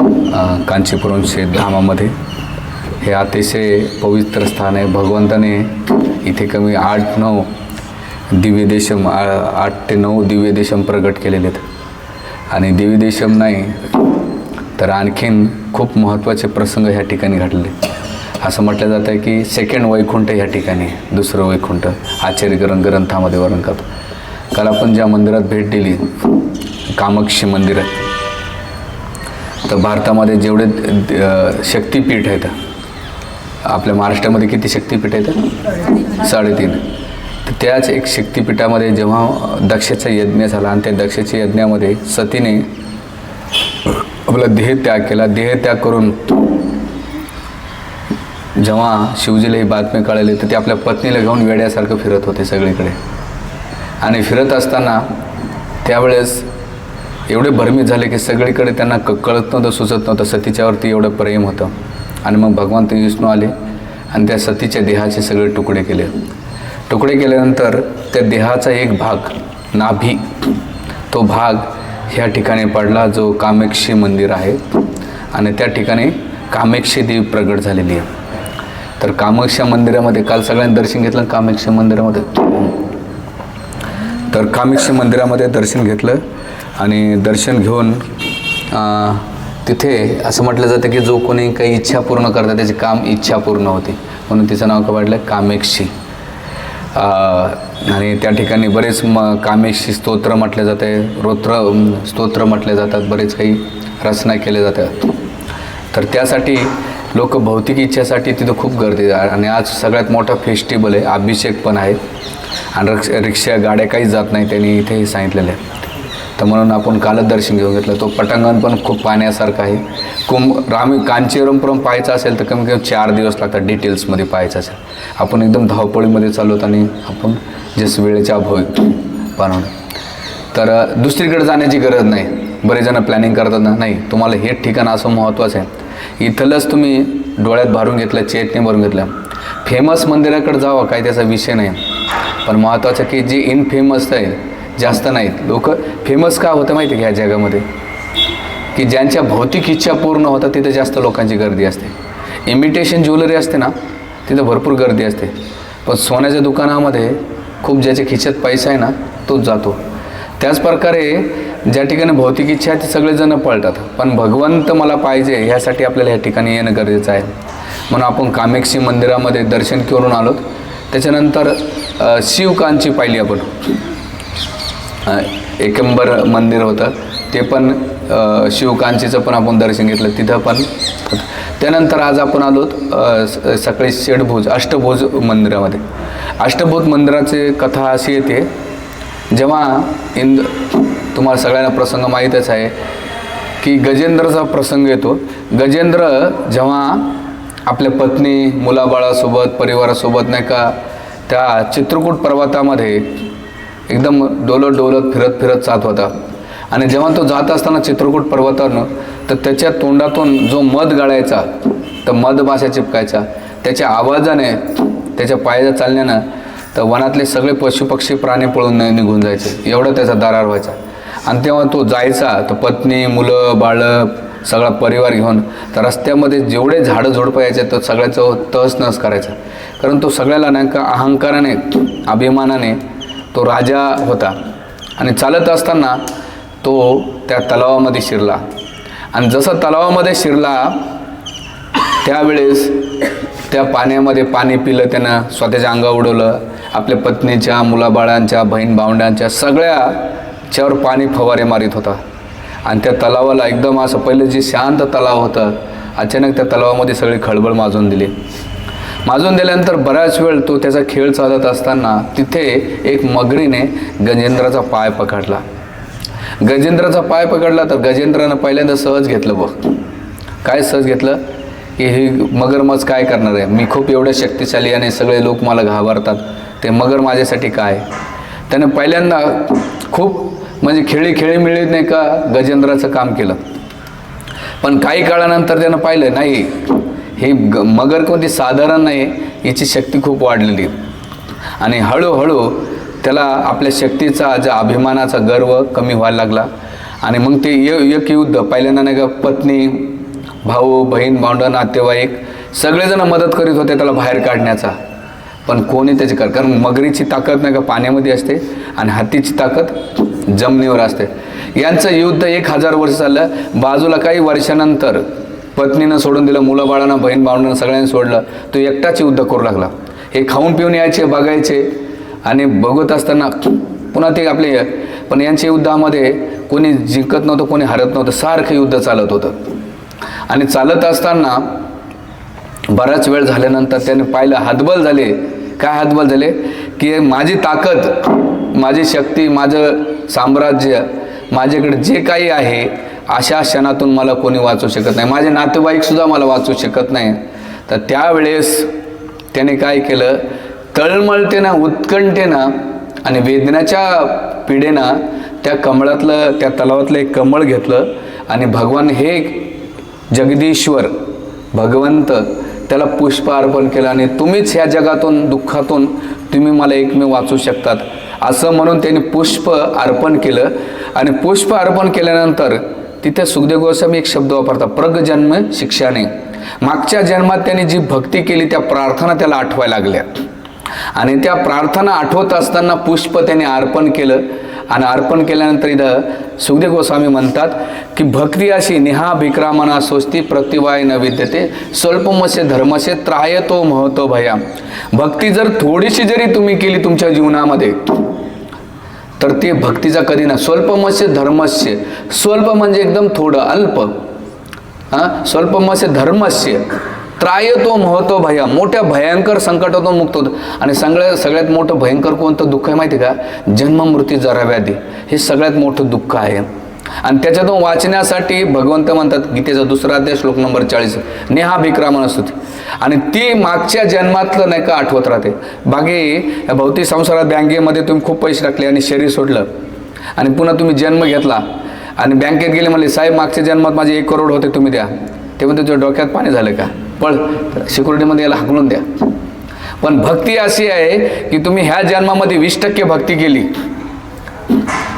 कांचीपुरमचे कांचीपुरम धामामध्ये. हे अतिशय पवित्र स्थान आहे. भगवंताने इथे कमी आठ नऊ दिव्य देशम आ- आठ ते नऊ दिव्य देशम प्रगट केलेले आहेत. आणि दिव्य देशम नाही तर आणखीन खूप महत्त्वाचे प्रसंग ह्या ठिकाणी घडले असं म्हटलं जातं की सेकंड वैकुंठ ह्या ठिकाणी दुसरं वैकुंठ. आचार्य ग्रंथामध्ये वर्णन करतो काल आपण ज्या मंदिरात भेट दिली कामाक्षी मंदिर आहे. तर भारतामध्ये जेवढे शक्तीपीठ आहेत आपल्या महाराष्ट्रामध्ये किती शक्तिपीठ आहेत? साडेतीन. तर त्याच एक शक्तिपीठामध्ये जेव्हा दक्षेचा यज्ञ झाला आणि त्या दक्षच्या यज्ञामध्ये सतीने आपला देह त्याग केला. देह त्याग करून जेव्हा शिवजीला ही बातमी कळाली तर ते आपल्या पत्नीला घेऊन वेड्यासारखं फिरत होते सगळीकडे. आणि फिरत असताना त्यावेळेस एवढे भरमीत झाले की सगळीकडे त्यांना क कळत नव्हतं सुचत नव्हतं. सतीच्यावरती एवढं प्रेम होतं. आणि मग भगवान ते विष्णू आले आणि त्या सतीच्या देहाचे सगळे तुकडे केले. तुकडे केल्यानंतर त्या देहाचा एक भाग नाभी तो भाग ह्या ठिकाणी पडला जो कामेक्षी मंदिर आहे. आणि त्या ठिकाणी कामेक्षी देवी प्रगट झालेली आहे. तर कामाक्षा मंदिरामध्ये काल सगळ्यांनी दर्शन घेतलं कामाक्षी मंदिरामध्ये तर कामाक्षी मंदिरामध्ये दर्शन घेतलं. आणि दर्शन घेऊन तिथे असं म्हटलं जातं की जो कोणी काही इच्छा पूर्ण करतात त्याची काम इच्छा पूर्ण होते. म्हणून तिचं नाव काय पाडलं कामेक्षी. आणि त्या ठिकाणी बरेच म कामेक्षी स्तोत्र म्हटले जाते रोत्र स्तोत्र म्हटले जातात बरेच काही रचना केल्या जातात. तर त्यासाठी लोक भौतिक इच्छासाठी तिथं खूप गर्दी आणि आज सगळ्यात मोठा फेस्टिवल आहे अभिषेक पण आहे. आणि रिक्ष रिक्षा गाड्या काहीच जात नाही त्यांनी इथे सांगितलेलं आहे. तर म्हणून आपण कालच दर्शन घेऊन घेतलं. तो पटांगण पण खूप पाहण्यासारखं आहे. कुंभ रामी कांचीवरमपर्यंत पाहायचं असेल तर कमी कमी चार दिवस लागतात डिटेल्समध्ये पाहायचं असेल. आपण एकदम धावपळीमध्ये चालवत आणि आपण जस वेळेच्या अभावी बनवणं तर दुसरीकडे जाण्याची गरज नाही. बरेच जण प्लॅनिंग करतात ना नाही तुम्हाला हे ठिकाण असं महत्त्वाचं आहे. इथलंच तुम्ही डोळ्यात भरून घेतलं चेतने भरून घेतलं. फेमस मंदिराकडे जावं काही त्याचा विषय नाही. पण महत्त्वाचं की जे इनफेमस आहे जास्त नाहीत. लोक फेमस का होतं माहिती आहे की ह्या जगामध्ये? की ज्यांच्या भौतिक इच्छा पूर्ण होतात तिथे जास्त लोकांची गर्दी असते. इमिटेशन ज्वेलरी असते ना तिथं भरपूर गर्दी असते. पण सोन्याच्या दुकानामध्ये खूप ज्याच्या खिशात पैसा आहे ना तोच जातो. त्याच प्रकारे ज्या ठिकाणी भौतिक इच्छा आहे ते सगळेजण पळतात. पण भगवंत मला पाहिजे ह्यासाठी आपल्याला ह्या ठिकाणी येणं गरजेचं आहे. म्हणून आपण कामेक्षी मंदिरामध्ये दर्शन करून आलो त्याच्यानंतर शिवकांची पाहिली आपण. एकंबर मंदिर होतं. ते पण शिवकांचीचं पण आपण दर्शन घेतलं. तिथं पण. त्यानंतर आज आपण आलो स- सकाळी षडभुज अष्टभुज मंदिरामध्ये. अष्टभुज मंदिराची कथा अशी येते जेव्हा इंद तुम्हाला सगळ्यांना प्रसंग माहीतच आहे की गजेंद्रचा प्रसंग येतो. गजेंद्र जेव्हा आपल्या पत्नी मुलाबाळासोबत परिवारासोबत नाही का त्या चित्रकूट पर्वतामध्ये एकदम डोलत डोलत फिरत फिरत जात होता. आणि जेव्हा तो जात असताना चित्रकूट पर्वतावरनं तर त्याच्या तोंडातून जो मध गाळायचा तर मध माशा चिपकायचा. त्याच्या आवाजाने त्याच्या पायाच्या चालण्यानं तर वनातले सगळे पशुपक्षी प्राणी पळून निघून जायचे. एवढं त्याचा दारार व्हायचा. आणि तेव्हा तो जायचा तर पत्नी मुलं बाळं सगळा परिवार घेऊन तर रस्त्यामध्ये जेवढे झाडं झोडपं यायचे तर सगळ्याचं तहस नहस करायचा. कारण तो सगळ्याला नाही का अहंकाराने अभिमानाने तो राजा होता. आणि चालत असताना तो त्या तलावामध्ये शिरला. आणि जसं तलावामध्ये शिरला त्यावेळेस त्या पाण्यामध्ये पाणी पिलं त्यानं स्वतःच्या अंगा उडवलं. आपल्या पत्नीच्या मुलाबाळांच्या बहीण भावंडांच्या सगळ्याच्यावर पाणी फवारे मारित होता. आणि त्या तलावाला एकदम असं पहिलं जे शांत तलाव होतं अचानक त्या तलावामध्ये सगळी खळबळ माजून दिली. माजून दिल्यानंतर बराच वेळ तो त्याचा खेळ चालत असताना तिथे एक मगरीने गजेंद्राचा पाय पकडला. गजेंद्राचा पाय पकडला तर गजेंद्रानं पहिल्यांदा सहज घेतलं बघ. काय सहज घेतलं? की हे मगरमच्छ काय करणार आहे? मी खूप एवढ्या शक्तिशाली आणि सगळे लोक मला घाबरतात. ते मगर माझ्यासाठी काय? त्यानं पहिल्यांदा खूप म्हणजे खेळी खेळी मिळत नाही का गजेंद्राचं काम केलं. पण काही काळानंतर त्यानं पाहिलं नाही हे ग मगर कोणती साधारण नाही याची शक्ती खूप वाढलेली. आणि हळूहळू त्याला आपल्या शक्तीचा ज्या अभिमानाचा गर्व कमी व्हायला लागला. आणि मग ते य- एक युद्ध पहिल्यांदा नाही का पत्नी भाऊ बहीण भांड नातेवाईक सगळेजण मदत करीत होते त्याला बाहेर काढण्याचा. पण कोणी त्याची कर कारण मगरीची ताकद नाही का पाण्यामध्ये असते आणि हत्तीची ताकद जमिनीवर असते. यांचं युद्ध एक हजार वर्ष चाललं. बाजूला काही वर्षानंतर पत्नीनं सोडून दिलं मुलं बाळांना बहीण भावंडांना सगळ्यांनी सोडलं. तो एकटाच युद्ध करू लागला. हे खाऊन पिऊन यायचे बघायचे आणि बघत असताना पुन्हा ते आपले पण यांच्या युद्धामध्ये कोणी जिंकत नव्हतं कोणी हरत नव्हतं सारखं युद्ध चालत होतं. आणि चालत असताना बराच वेळ झाल्यानंतर त्याने पाहिलं हातबल झाले. काय हातबल झाले? की माझी ताकद माझी शक्ती माझं साम्राज्य माझ्याकडे जे काही आहे अशा क्षणातून मला कोणी वाचू शकत नाही. माझे नातेवाईकसुद्धा मला वाचू शकत नाही तर त्यावेळेस त्याने काय केलं? तळमळतेनं उत्कंठेनं आणि वेदनाच्या पिढेनं त्या कमळातलं त्या तलावातलं एक कमळ घेतलं आणि भगवान हे जगदीश्वर भगवंत त्याला पुष्प अर्पण केलं आणि तुम्हीच ह्या जगातून दुःखातून तुम्ही मला एकमेव वाचू शकतात. असं म्हणून त्यांनी पुष्प अर्पण केलं. आणि पुष्प अर्पण केल्यानंतर तिथे सुखदेव गोस्वामी एक शब्द वापरतात प्रगजन्म शिक्षाने. मागच्या जन्मात त्यांनी जी भक्ती केली त्या प्रार्थना त्याला आठवायला लागल्या. आणि त्या प्रार्थना आठवत असताना पुष्प त्याने अर्पण केलं. आणि अर्पण केल्यानंतर इथं सुखदेव गोस्वामी म्हणतात की भक्ती अशी निहा भिक्रामना स्वस्ती प्रतिवाय न विद्यते स्वल्पमसे धर्मसे त्रायतो महतो भया भक्ती जर थोडीशी जरी तुम्ही केली तुमच्या जीवनामध्ये तर ते भक्तीचा कधी ना स्वल्पमस्य धर्मस्य. स्वल्प म्हणजे एकदम थोडं अल्प. हां? स्वल्पमस्य धर्मस्य. त्रायतो महतो भया. मोठ्या भयंकर संकटातून मुक्त होतो. आणि सगळ्यात सगळ्यात मोठं भयंकर कोणतं दुःख आहे माहिती आहे का? जन्म मृत्यू जराव्यादी हे सगळ्यात मोठं दुःख आहे. आणि त्याच्यातून वाचण्यासाठी भगवंत म्हणतात गीतेचा दुसरा अध्याय श्लोक नंबर चाळीस नेहा भिक्रा स्तुती आणि ती मागच्या जन्मातलं नाही का आठवत राहते. बाकी भौतिक संसारात बँकेमध्ये तुम्ही खूप पैसे टाकले आणि शरीर सोडलं. आणि पुन्हा तुम्ही जन्म घेतला. आणि बँकेत गेले म्हणले साहेब मागच्या जन्मात माझे एक करोड होते तुम्ही द्या. ते तुझ्या डोक्यात पाणी झालं का? पळ सिक्युरिटीमध्ये याला हाकलून द्या. पण भक्ती अशी आहे की तुम्ही ह्या जन्मामध्ये वीस टक्के भक्ती केली.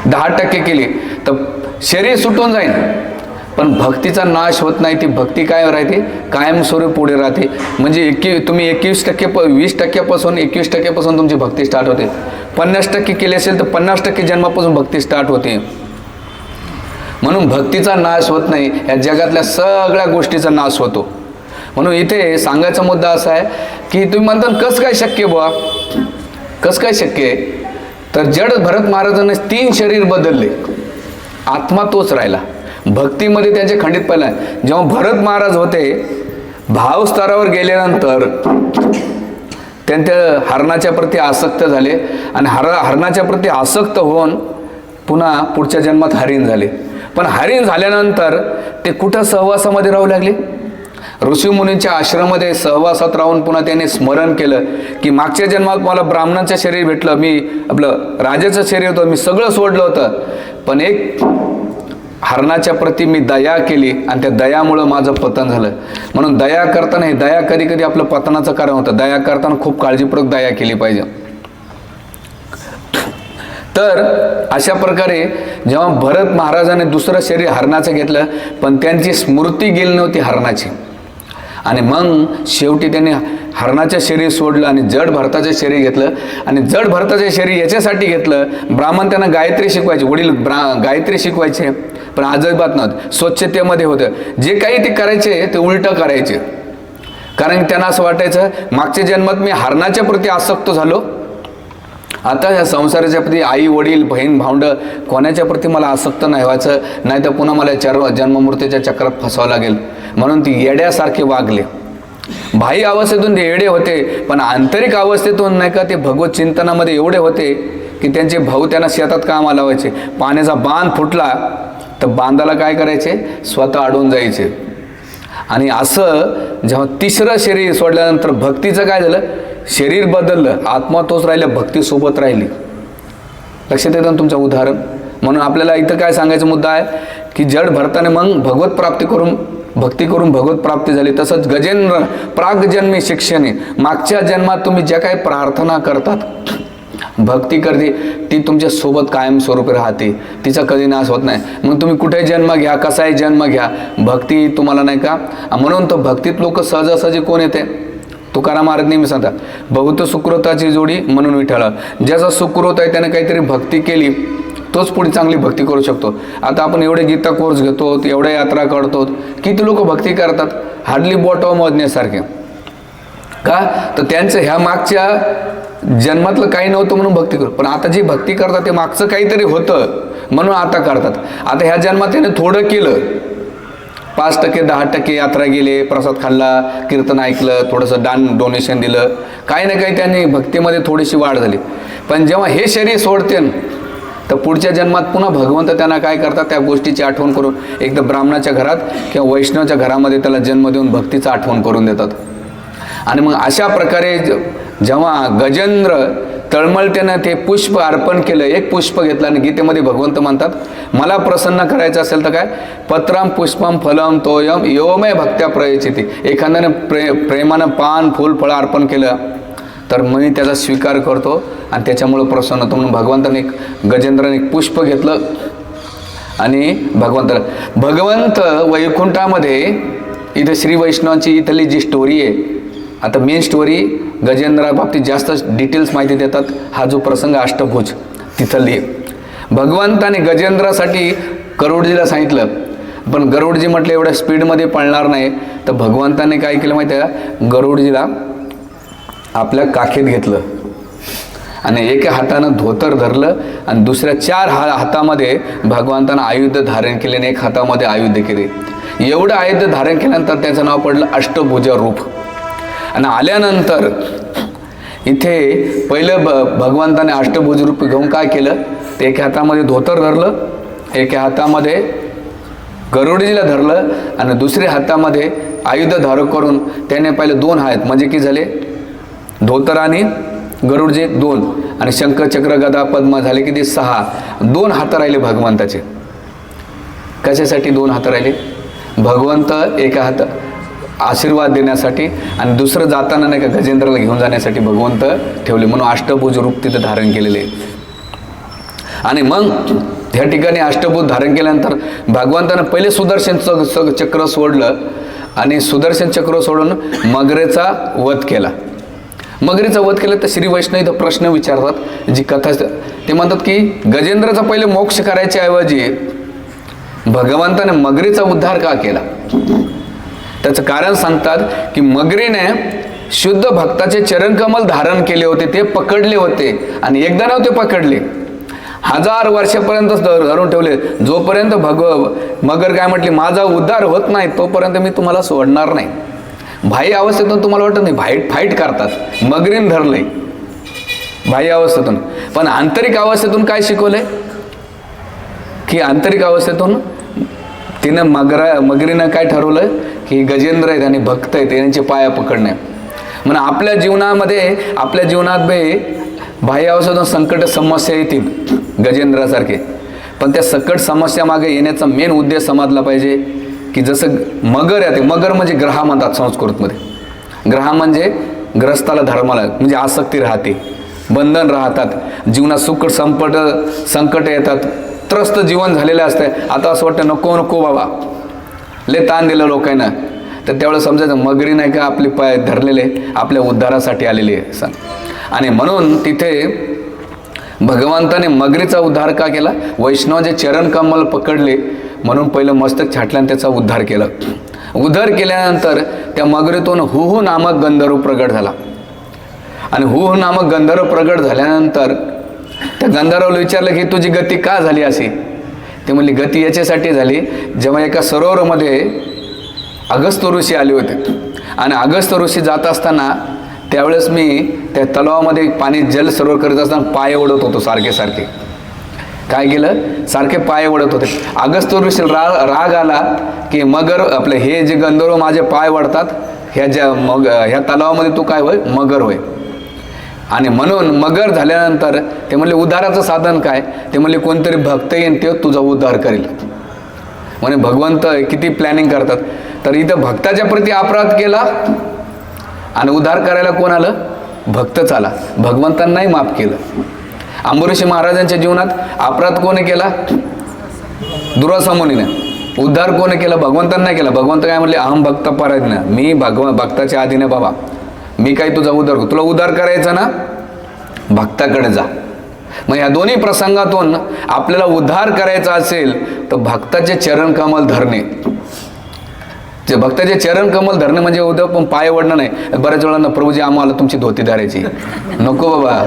दहा टक्के केली. तर शरीर सुटून जाईल पण भक्तीचा नाश होत नाही ती भक्ती काय राहते? कायमस्वरूप पुढे राहते. म्हणजे एकवी तुम्ही एकवीस टक्के प वीस टक्क्यापासून एकवीस टक्क्यापासून तुमची भक्ती स्टार्ट होते. पन्नास टक्के केली असेल तर पन्नास टक्के जन्मापासून भक्ती स्टार्ट होते. म्हणून भक्तीचा नाश होत नाही या जगातल्या सगळ्या गोष्टीचा नाश होतो. म्हणून इथे सांगायचा मुद्दा असा आहे की तुम्ही म्हणता कसं काय शक्य बुवा? कसं काय शक्य आहे? तर जड भरत महाराजांनी तीन शरीर बदलले. आत्मा तोच राहिला. भक्तीमध्ये त्यांचे खंडित पहिला जेव्हा भरत महाराज होते भावस्तरावर गेल्यानंतर त्यांच्या हरणाच्या प्रती आसक्त झाले आणि हर हरणाच्या प्रती आसक्त होऊन पुन्हा पुढच्या जन्मात हरिण झाले. पण हरिण झाल्यानंतर ते कुठं सहवासामध्ये राहू लागले? ऋषीमुनींच्या आश्रमामध्ये सहवासात राहून पुन्हा त्यांनी स्मरण केलं की मागच्या जन्मात मला ब्राह्मणाचं शरीर भेटलं मी आपलं राजाचं शरीर होतं मी सगळं सोडलं होतं. पण एक हरणाच्या प्रती मी दया केली आणि त्या दयामुळं माझं पतन झालं. म्हणून दया करताना हे दया कधी कधी आपलं पतनाचं कारण होतं. दया करताना खूप काळजीपूर्वक दया केली पाहिजे. तर अशा प्रकारे जेव्हा भरत महाराजाने दुसरं शरीर हरणाचं घेतलं पण त्यांची स्मृती गेली नव्हती हरणाची. आणि मग शेवटी त्याने हरणाचं शरीर सोडलं आणि जड भरताचं शरीर घेतलं. आणि जड भरताचं शरीर याच्यासाठी घेतलं. ब्राह्मण त्यांना गायत्री शिकवायचे. वडील ब्रा गायत्री शिकवायचे. पण अजिबात नव्हतं. स्वच्छतेमध्ये होतं. जे काही ते करायचे ते उलटं करायचे. कारण त्यांना असं वाटायचं मागच्या जन्मात मी हरणाच्या प्रती आसक्त झालो. आता ह्या संसाराच्या प्रती आई वडील बहीण भावंड कोणाच्या प्रती मला आसक्त नाही व्हायचं? नाही तर पुन्हा मला चर जन्ममूर्तीच्या चक्रात फसावं लागेल. म्हणून ती येड्यासारखे वागले. बाह्य अवस्थेतून ते येडे होते पण आंतरिक अवस्थेतून नाही का ते भगवत चिंतनामध्ये एवढे होते की त्यांचे भाऊ त्यांना शेतात काम लावायचे पाण्याचा बांध फुटला तर बांधाला काय करायचे? स्वतः अडून जायचे. आणि असं जेव्हा तिसरं शरीर सोडल्यानंतर भक्तीचं काय झालं? शरीर बदललं आत्मा तोच राहिला भक्तीसोबत राहिली. लक्षात येतं ना तुमचं उदाहरण? म्हणून आपल्याला इथं काय सांगायचा मुद्दा आहे? की जड भरताने मग भगवत प्राप्ती करून भक्ती करून भगवत प्राप्ती झाली. तसंच गजेंद्र प्रागजन्मी शिक्षणे. मागच्या जन्मात तुम्ही ज्या काही प्रार्थना करतात भक्ती करते ती तुमच्यासोबत कायमस्वरूपी राहते. तिचा कधी नाश होत नाही. मग तुम्ही कुठे जन्म घ्या कसाही जन्म घ्या भक्ती तुम्हाला नाही का? म्हणून तो भक्तीत लोक सहजासहजी कोण येते? तुकाराम महाराज नेहमी सांगतात बहुत सुकृताची जोडी म्हणून विठ्ठल. ज्याचा सुकृत आहे त्याने काहीतरी भक्ती केली तोच पुढे चांगली भक्ती करू शकतो. आता आपण एवढे गीता कोर्स घेतो एवढ्या यात्रा काढतो किती लोक भक्ती करतात? हार्डली बॉटॉ मोजण्यासारखे. का? तर त्यांचं ह्या मागच्या जन्मातलं काही नव्हतं म्हणून भक्ती करू. पण आता जी भक्ती करतात ते मागचं काहीतरी होतं म्हणून आता करतात आता ह्या जन्मात त्याने थोडं केलं पाच टक्के दहा टक्के यात्रा गेले प्रसाद खाल्ला कीर्तन ऐकलं थोडंसं दान डोनेशन दिलं. काही ना काही त्यांनी भक्तीमध्ये थोडीशी वाढ झाली. पण जेव्हा हे शरीर सोडते तर पुढच्या जन्मात पुन्हा भगवंत त्यांना काय करतात? त्या गोष्टीची आठवण करून एकदा ब्राह्मणाच्या घरात किंवा वैष्णवच्या घरामध्ये त्याला जन्म देऊन भक्तीचं आठवण करून देतात. आणि मग अशा प्रकारे ज- जेव्हा गजेंद्र तळमळतेनं ते पुष्प अर्पण केलं एक पुष्प घेतलं आणि गीतेमध्ये भगवंत म्हणतात मला प्रसन्न करायचं असेल तर काय? पत्रम पुष्पम फलम तोयम योमय भक्त्या प्रयचिती एखाद्याने प्रे प्रेमानं पान फूल फळं अर्पण केलं तर मी त्याचा स्वीकार करतो आणि त्याच्यामुळं प्रसन्न होतो. म्हणून भगवंताने एक गजेंद्राने एक पुष्प घेतलं आणि भगवंत भगवंत वैकुंठामध्ये इथे श्री वैष्णवांची इथली जी स्टोरी आहे आता मेन स्टोरी गजेंद्रा बाबतीत जास्त डिटेल्स माहिती देतात. हा जो प्रसंग अष्टभुज तिथली भगवंताने गजेंद्रासाठी करोडजीला सांगितलं. पण गरुडजी म्हटलं एवढ्या स्पीडमध्ये पळणार नाही. तर भगवंताने काय केलं माहिती आहे का? गरुडजीला आपल्या काखेत घेतलं. आणि एका हातानं धोतर धरलं आणि दुसऱ्या चार हा हातामध्ये भगवंतानं आयुध धारण केले आणि एक हातामध्ये आयुध केले. एवढं आयुध धारण केल्यानंतर त्याचं नाव पडलं अष्टभुज रूप आणि आल्यानंतर इथे पहिलं ब भगवंताने अष्टभुज रूप घेऊन काय केलं? ते एका हातामध्ये धोतर धरलं एका हातामध्ये गरुडजीला धरलं आणि दुसऱ्या हातामध्ये आयुध धारक करून त्याने पहिले दोन हात म्हणजे की झाले? धोतर आणि गरुडजे दोन आणि शंख चक्र गदा पद्म झाले किती? सहा. दोन हात राहिले भगवंताचे. कशासाठी दोन हात राहिले? भगवंत एका हात आशीर्वाद देण्यासाठी आणि दुसरं जाताना नाही का गजेंद्रला घेऊन जाण्यासाठी भगवंत ठेवले. म्हणून अष्टभुज रूप तिथं धारण केलेले. आणि मग ह्या ठिकाणी अष्टभूत धारण केल्यानंतर भगवंतानं पहिले सुदर्शन च- चक्र सोडलं आणि सुदर्शन चक्र सोडून मगरेचा वध केला. मगरीचा वध केला तर श्री वैष्णव इथं प्रश्न विचारतात. जी कथा ते म्हणतात की गजेंद्रचा पहिले मोक्ष करायच्या ऐवजी भगवंताने मगरीचा उद्धार का केला? त्याचं कारण सांगतात की मगरीने शुद्ध भक्ताचे चरणकमल धारण केले होते ते पकडले होते आणि एकदा नव्हते पकडले. हजार वर्षापर्यंत धर- धरून ठेवले. जोपर्यंत भगव मगर काय म्हटली माझा उद्धार होत नाही तोपर्यंत मी तुम्हाला सोडणार नाही. भाई अवस्थेतून तुम्हाला वाटत नाही फाईट फाईट करतात. मगरीन धरले. भाई अवस्थेतून. पण आंतरिक अवस्थेतून काय शिकवले? की आंतरिक अवस्थेतून तिनं मगरा मगरीनं काय ठरवलं? की गजेंद्र आहेत आणि भक्त आहेत यांचे पाया पकडणे. म्हणून आपल्या जीवनामध्ये आपल्या जीवनात बे बाह्य अवस्थेतून संकट समस्या येतील गजेंद्रासारखे. पण त्या सकट समस्या मागे येण्याचा मेन उद्देश समजला पाहिजे की जसं मगर आहे ते मगर म्हणजे ग्रहा म्हणतात संस्कृतमध्ये. ग्रहा म्हणजे ग्रस्ताला धर्माला म्हणजे आसक्ती राहते बंधन राहतात जीवनात सुख संपट संकट येतात त्रस्त जीवन झालेलं असतं आता असं वाटतं नको नको बाबा. लय ताण दिलं लोकांना. तर त्यावेळेस समजायचं मगरी नाही का आपले पाय धरलेले आपल्या उद्धारासाठी आलेले आहे सांग. आणि म्हणून तिथे भगवंताने मगरीचा उद्धार का केला? वैष्णवाचे चरण कमल पकडले म्हणून पहिलं मस्तक छाटल्यानं त्याचा उद्धार केला. उद्धार केल्यानंतर त्या मगरीतून हुहू नामक गंधर्व प्रगट झाला. आणि हुहू नामक गंधर्व प्रगट झाल्यानंतर त्या गंधर्वाला विचारलं की तुझी गती का झाली अशी? ते म्हणली गती याच्यासाठी झाली जेव्हा एका सरोवरामध्ये अगस्त ऋषी आले होते. आणि अगस्त ऋषी जात असताना त्यावेळेस मी त्या तलावामध्ये पाणी जल सरोवर करत असताना पाय ओढत होतो सारखे सारखे. काय केलं? सारखे पाय ओढत होते. अगस्त ऋषी रा राग आला की मगर आपले हे जे गंधर्व माझे पाय ओढतात ह्या ज्या मग ह्या तलावामध्ये तू काय होय? मगर होय. आणि म्हणून मगर झाल्यानंतर ते म्हणले उद्धाराचं साधन काय? ते म्हणले कोणतरी भक्त येईन ते तुझा उद्धार करेल. म्हणे भगवंत किती प्लॅनिंग करतात. तर इथं भक्ताच्या प्रती अपराध केला आणि उद्धार करायला कोण आलं? भक्तच आला. भगवंतांनाही माफ केलं. अंबरीशी महाराजांच्या जीवनात अपराध कोणी केला? दुरासामुनीने उद्धार कोणी केला? भगवंतांना केला. भगवंत काय म्हणले अहम भक्त परायज्ञ मी भगव भक्ताच्या आधीने बाबा. मी काय तुझा उदार करू? तुला उदार करायचा ना? भक्ताकडे जा. मग या दोन्ही प्रसंगातून आपल्याला उद्धार करायचा असेल तर भक्ताचे चरण कमल धरणे. जे भक्ताचे चरण कमल धरणे म्हणजे उद्या पण पाय ओढणं नाही. बऱ्याच वेळांना प्रभूजी आम्हाला तुमची धोती धरायची. नको बाबा.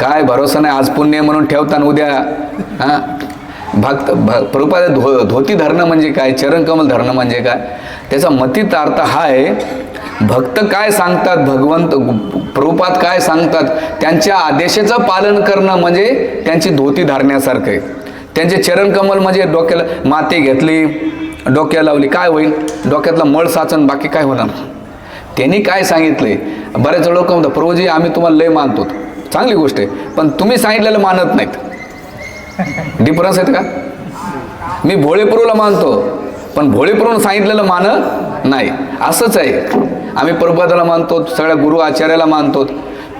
काय भरोसा नाही आज पुण्य म्हणून ठेवताना उद्या. हां? भक्त भ प्रभुपाद धो धोती धरणं म्हणजे काय? चरण कमल धरणं म्हणजे काय? त्याचा मतितार्थ अर्थ हा आहे भक्त काय सांगतात? भगवंत प्रभुपात काय सांगतात? त्यांच्या आदेशाचं पालन करणं म्हणजे त्यांची धोती धारण्यासारखं आहे. त्यांचे चरण कमल म्हणजे डोक्याला माती घेतली डोक्याला लावली काय होईल? डोक्यातलं मळ साचन बाकी काय होणार? त्यांनी काय सांगितले बरेच लोक म्हणतात प्रभूजी आम्ही तुम्हाला लय मानतो. चांगली गोष्ट आहे पण तुम्ही सांगितलेलं मानत नाहीत. डिफरन्स आहेत का? मी भोळेप्रभूला मानतो पण भोळेप्रभून सांगितलेलं मानत नाही असंच आहे. आम्ही प्रभुपादाला मानतो सगळ्या गुरु आचार्याला मानतो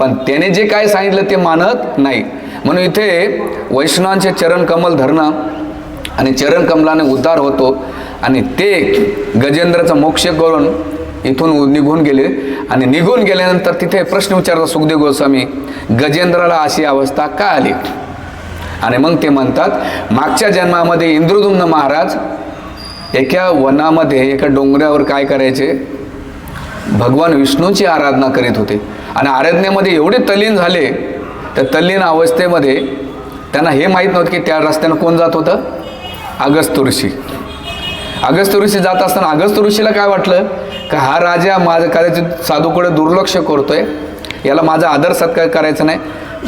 पण त्याने जे काय सांगितलं ते मानत नाही. म्हणून इथे वैष्णवांचे चरण कमल धरणं आणि चरण कमलाने उद्धार होतो आणि ते गजेंद्राचा मोक्ष करून इथून निघून गेले. आणि निघून गेल्यानंतर तिथे प्रश्न विचारला सुखदेव गोस्वामी गजेंद्राला अशी अवस्था का आली? आणि मग ते म्हणतात मागच्या जन्मामध्ये इंद्रदुम्न महाराज एका वनामध्ये एका डोंगरावर काय करायचे? भगवान विष्णूची आराधना करीत होते. आणि आराधनेमध्ये एवढे तल्लीन झाले त्या तल्लीन अवस्थेमध्ये त्यांना हे माहीत नव्हतं की त्या रस्त्यानं कोण जात होतं? अगस्त ऋषी. अगस्त ऋषी जात असताना अगस्त ऋषीला काय वाटलं? का हा राजा माझं कदाचित साधूकडे दुर्लक्ष करतोय याला माझा आदर सत्कार करायचा नाही.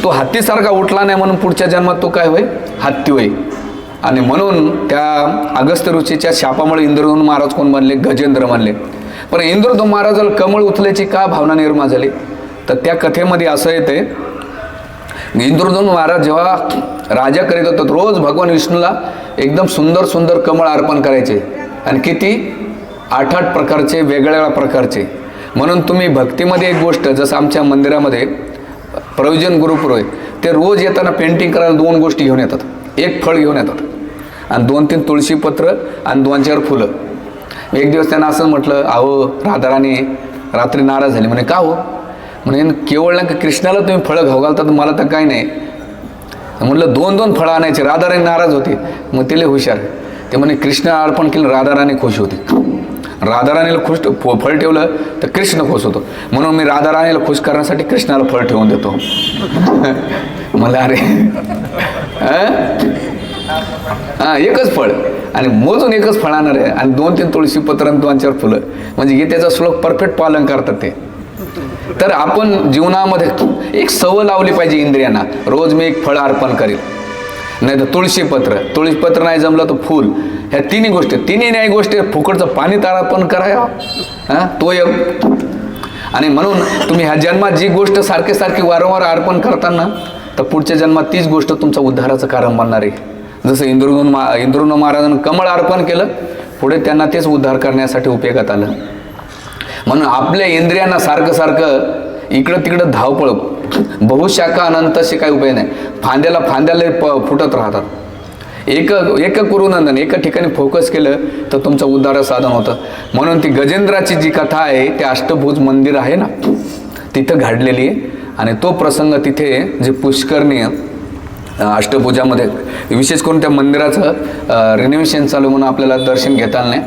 तो हत्तीसारखा उठला नाही म्हणून पुढच्या जन्मात तो काय होय? हत्ती होई आणि म्हणून त्या अगस्त ऋषीच्या शापामुळे इंद्रधून महाराज कोण बनले? गजेंद्र बनले. पण इंद्रधून महाराजाला कमळ उचलायची का भावना निर्माण झाली? तर त्या कथेमध्ये असं येते इंद्रधून महाराज जेव्हा राजा करीत होतो रोज भगवान विष्णूला एकदम सुंदर सुंदर कमळ अर्पण करायचे आणि किती? आठ आठ प्रकारचे वेगवेगळ्या प्रकारचे. म्हणून तुम्ही भक्तीमध्ये एक गोष्ट जसं आमच्या मंदिरामध्ये प्रयोजन गुरुपुर आहे ते रोज येताना पेंटिंग करायला दोन गोष्टी घेऊन येतात. एक फळ घेऊन येतात. आणि दोन तीन तुळशीपत्र आणि दोन चार फुलं. एक दिवस त्यांना असं म्हटलं अहो राधाराणी रात्री नाराज झाली. म्हणे का हो? म्हणे केवळ नाही का कृष्णाला तुम्ही फळं खाऊ घालता तर मला तर काही नाही. म्हटलं दोन दोन फळं आणायचे. राधाराणी नाराज होती. मग तिले हुशार. ते म्हणे कृष्ण अर्पण केलं राधाराणी खुश होती. राधाराणीला खुश फ- फळ ठेवलं तर कृष्ण खुश होतो. म्हणून मी राधाराणीला खुश करण्यासाठी कृष्णाला फळ ठेवून देतो. मला अरे हां एकच फळ. आणि मोजून एकच फळ आणणार आहे. आणि दोन तीन तुळशी पत्र आणि दोन चार फुलं. म्हणजे गीतेचा श्लोक परफेक्ट पालन करतात ते. तर आपण जीवनामध्ये एक सवय लावली पाहिजे इंद्रियांना. रोज मी एक फळ अर्पण करेल. नाही तर तुळशीपत्र तुळशीपत्र नाही जमलं तर फूल. ह्या तिन्ही गोष्टी. तिन्ही नाही गोष्टी फुकटचं पाणी तारापण अर्पण करावं. हां तो एक. आणि म्हणून तुम्ही ह्या जन्मात जी गोष्ट सारखे सारखी वारंवार अर्पण करताना तर पुढच्या जन्मात तीच गोष्ट तुमचा उद्धाराचं कारण बनणार आहे. जसं इंद्रुन मा इंद्रुन महाराजांनी कमळ अर्पण केलं पुढे त्यांना तेच उद्धार करण्यासाठी उपयोगात आलं. म्हणून आपल्या इंद्रियांना सारखं सारखं इकडं तिकडं धावपळ बहुशाखा अनंतशी काही उपाय नाही. फांद्याला फांद्याला प फुटत राहतात. एक एक कुरुनंदन एका ठिकाणी फोकस केलं तर तुमचं उद्धार साधन होतं. म्हणून ती गजेंद्राची जी कथा आहे ते अष्टभुज मंदिर आहे ना तिथं घडलेली आहे. आणि तो प्रसंग तिथे जे पुष्करणीय अष्टपूजामध्ये विशेष करून त्या मंदिराचं रिनोव्हेशन चालू म्हणून आपल्याला दर्शन घेता आलं नाही.